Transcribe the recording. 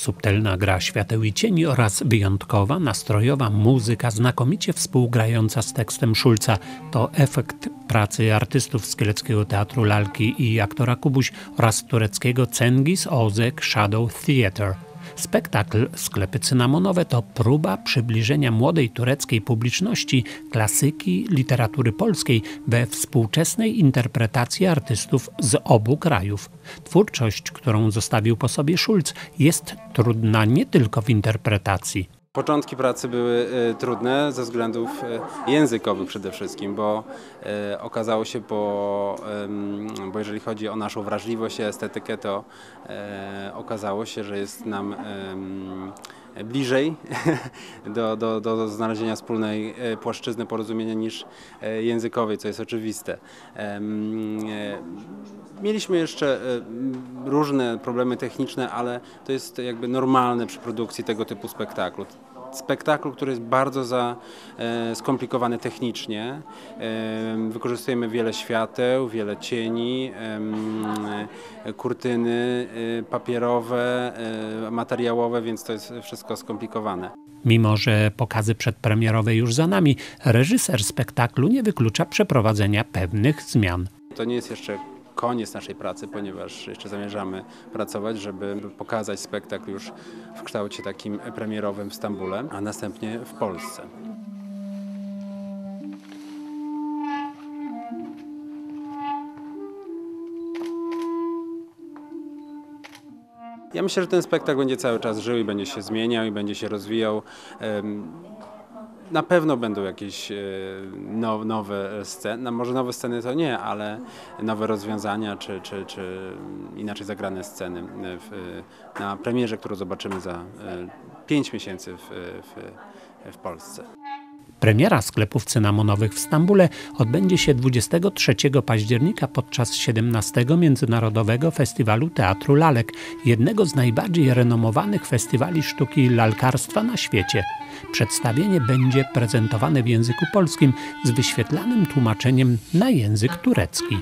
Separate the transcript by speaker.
Speaker 1: Subtelna gra świateł i cieni oraz wyjątkowa, nastrojowa muzyka znakomicie współgrająca z tekstem Szulca to efekt pracy artystów z Kieleckiego Teatru Lalki i aktora Kubuś oraz tureckiego Cengiz Ozek Shadow Theatre. Spektakl Sklepy Cynamonowe to próba przybliżenia młodej tureckiej publiczności klasyki literatury polskiej we współczesnej interpretacji artystów z obu krajów. Twórczość, którą zostawił po sobie Schulz, jest trudna nie tylko w interpretacji.
Speaker 2: Początki pracy były e, trudne ze względów e, językowych przede wszystkim, bo e, okazało się, bo, jeżeli chodzi o naszą wrażliwość i estetykę, to okazało się, że jest nam bliżej do, do, do znalezienia wspólnej płaszczyzny porozumienia niż językowej, co jest oczywiste. Mieliśmy jeszcze różne problemy techniczne, ale to jest jakby normalne przy produkcji tego typu spektaklu spektaklu, który jest bardzo za, e, skomplikowany technicznie. E, wykorzystujemy wiele świateł, wiele cieni, e, kurtyny e, papierowe, e, materiałowe, więc to jest wszystko skomplikowane.
Speaker 1: Mimo, że pokazy przedpremierowe już za nami, reżyser spektaklu nie wyklucza przeprowadzenia pewnych zmian.
Speaker 2: To nie jest jeszcze koniec naszej pracy, ponieważ jeszcze zamierzamy pracować, żeby pokazać spektakl już w kształcie takim premierowym w Stambule, a następnie w Polsce. Ja myślę, że ten spektakl będzie cały czas żył i będzie się zmieniał i będzie się rozwijał. Na pewno będą jakieś e, nowe sceny, no może nowe sceny to nie, ale nowe rozwiązania czy, czy, czy inaczej zagrane sceny w, na premierze, którą zobaczymy za 5 e, miesięcy w, w, w Polsce.
Speaker 1: Premiera sklepów cynamonowych w Stambule odbędzie się 23 października podczas 17 Międzynarodowego Festiwalu Teatru Lalek, jednego z najbardziej renomowanych festiwali sztuki lalkarstwa na świecie. Przedstawienie będzie prezentowane w języku polskim z wyświetlanym tłumaczeniem na język turecki.